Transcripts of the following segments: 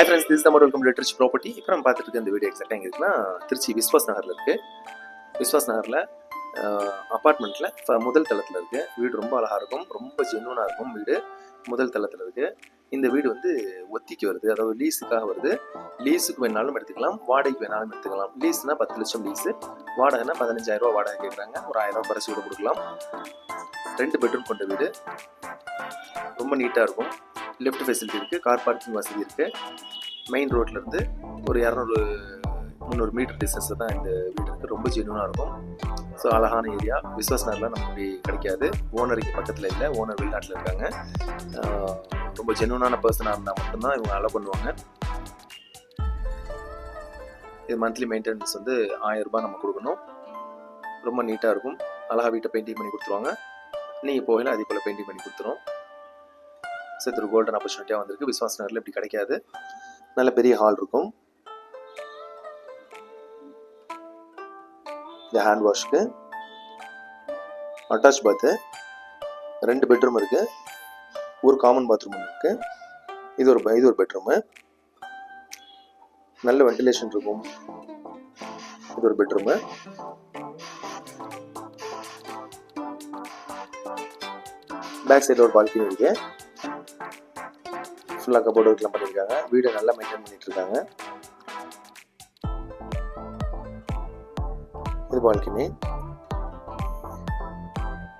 Hi friends this Tamil welcome to property இப்போ நம்ம பார்த்துட்டு இருக்க இந்த வீடியோ எக்ஸாக்டாக எங்கே இருக்குன்னா திருச்சி விஸ்வாஸ் நகரில் இருக்குது விஸ்வாஸ் நகரில் அப்பார்ட்மெண்ட்டில் முதல் தளத்தில் இருக்குது வீடு ரொம்ப அழகாக இருக்கும். ரொம்ப ஜென்வனாக இருக்கும் வீடு. முதல் தளத்தில் இருக்குது இந்த வீடு வந்து ஒத்திக்கு வருது. அதாவது லீஸுக்காக வருது. லீஸுக்கு வேணாலும் எடுத்துக்கலாம். வாடகைக்கு வேணாலும் எடுத்துக்கலாம். லீஸ்னா பத்து லட்சம் லீஸு வாடகைனா பதினஞ்சாயிரம் ரூபா வாடகை கேட்குறாங்க ஒரு ஆயிரம் ரூபா குறைச்சி கூட கொடுக்கலாம். ரெண்டு பெட்ரூம் கொண்ட வீடு. ரொம்ப நீட்டாக இருக்கும். லிஃப்ட் ஃபெசிலிட்டி இருக்குது கார் பார்க்கிங் வசதி இருக்குது மெயின் ரோட்லேருந்து ஒரு இரநூறு முந்நூறு மீட்டர் டிஸ்டன்ஸில் தான் இந்த வீடு இருக்குது ரொம்ப ஜென்யூனாக இருக்கும். ஸோ அழகான ஏரியா விஸ்வாஸ் நகர்லாம் நமக்கு இப்படி கிடைக்காது. ஓனர் இங்கே பக்கத்தில் இல்லை. ஓனர் வெளிநாட்டில் இருக்காங்க. ரொம்ப ஜென்யூனான பர்சனாக இருந்தால் மட்டும்தான் இவங்க அலோ பண்ணுவாங்க. இது மந்த்லி மெயின்டெனன்ஸ் வந்து ஆயிரம் ரூபாய் நம்ம கொடுக்கணும். ரொம்ப நீட்டாக இருக்கும். அழகாக வீட்டை பெயிண்டிங் பண்ணி கொடுத்துருவாங்க. நீங்கள் போகல அதே போல் பெயிண்டிங் பண்ணி கொடுத்துரும். ஸோ இது ஒரு கோல்டன் ஆப்பர்ச்சுனிட்டியாக வந்திருக்கு. விஸ்வாஸ் நகரில் இப்படி கிடைக்காது. நல்ல பெரிய ஹால் இருக்கும். இந்த ஹேண்ட் வாஷ்க்கு அட்டாச் பாத்து ரெண்டு பெட்ரூம் இருக்கு. ஒரு காமன் பாத்ரூம் இருக்கு. இது ஒரு இது ஒரு பெட்ரூமு நல்ல வென்டிலேஷன் இருக்கும். இது ஒரு பெட்ரூமு பேக் சைடில் ஒரு பால்கனி இருக்கு. ஃபுல்லாக கபோர்டு ஒர்க்லாம் பண்ணியிருக்காங்க. வீடை நல்லா மெயின்டைன் பண்ணிட்டு இருக்காங்க இது பால்கனி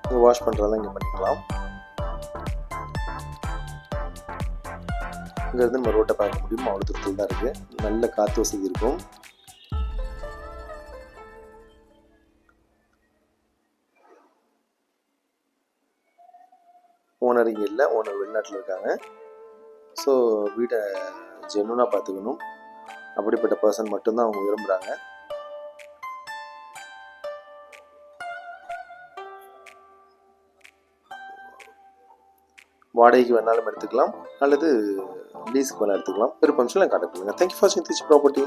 இது வாஷ் பண்ணுறதெல்லாம் இங்கே பண்ணிக்கலாம். இங்கேருந்து நம்ம ரோட்டை பார்க்க முடியும். அவ்வளோ தூரத்தில் தான் இருக்குது நல்ல காற்று வசதி இருக்கும். ஓனர் இங்கே இல்லை. ஓனர் வெளிநாட்டில் இருக்காங்க. ஸோ வீட்டை ஜென்னாக பார்த்துக்கணும். அப்படிப்பட்ட பர்சன் மட்டும்தான் அவங்க விரும்புகிறாங்க வாடகைக்கு வேணாலும் எடுத்துக்கலாம். அல்லது லீஸுக்கு வேணால் எடுத்துக்கலாம். விருப்பம் சொல்லி கான்டாக்ட் பண்ணுங்கள் thank you for seeing this property